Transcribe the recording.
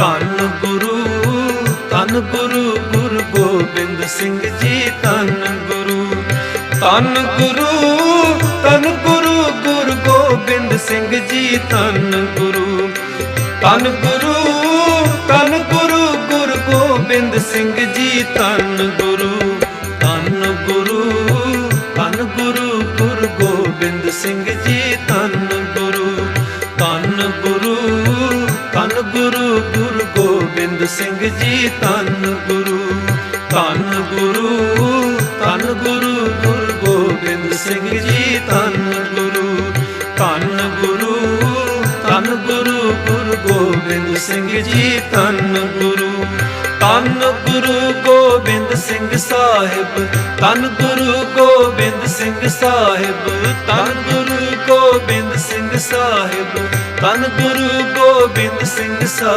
ਧੰਨ ਗੁਰੂ ਧੰਨ ਗੁਰੂ ਗੁਰੂ ਗੋਬਿੰਦ ਸਿੰਘ ਜੀ, ਧੰਨ ਗੁਰੂ। ਧੰਨ ਗੁਰੂ ਧੰਨ ਗੁਰੂ ਗੁਰੂ ਗੋਬਿੰਦ ਸਿੰਘ ਜੀ, ਧੰਨ ਗੁਰੂ। ਧੰਨ ਗੁਰੂ ਧੰਨ ਗੁਰੂ ਗੁਰੂ ਗੋਬਿੰਦ ਸਿੰਘ ਜੀ, ਧੰਨ ਗੁਰੂ। ਧੰਨ ਗੁਰੂ ਧੰਨ ਗੁਰੂ ਗੁਰੂ ਗੋਬਿੰਦ ਸਿੰਘ ਜੀ, ਧੰਨ ਗੁਰੂ ਗੁਰੂ ਗੋਬਿੰਦ ਸਿੰਘ ਜੀ, ਧੰਨ ਗੁਰੂ ਧੰਨ ਗੁਰੂ ਧੰਨ ਗੁਰੂ ਗੁਰੂ ਗੋਬਿੰਦ ਸਿੰਘ ਜੀ, ਧੰਨ ਗੁਰੂ ਧੰਨ ਗੁਰੂ ਧੰਨ ਗੁਰੂ ਗੁਰੂ ਗੋਬਿੰਦ ਸਿੰਘ ਜੀ, ਧੰਨ ਗੁਰੂ ਧੰਨ ਗੁਰੂ। ਸਿੰਘ ਸਾਹਿਬ, ਧੰਨ ਗੁਰੂ ਗੋਬਿੰਦ ਸਿੰਘ ਸਾਹਿਬ, ਧੰਨ ਗੁਰੂ ਗੋਬਿੰਦ ਸਿੰਘ ਸਾਹਿਬ, ਧੰਨ ਗੁਰੂ ਗੋਬਿੰਦ ਸਿੰਘ ਸਾਹਿਬ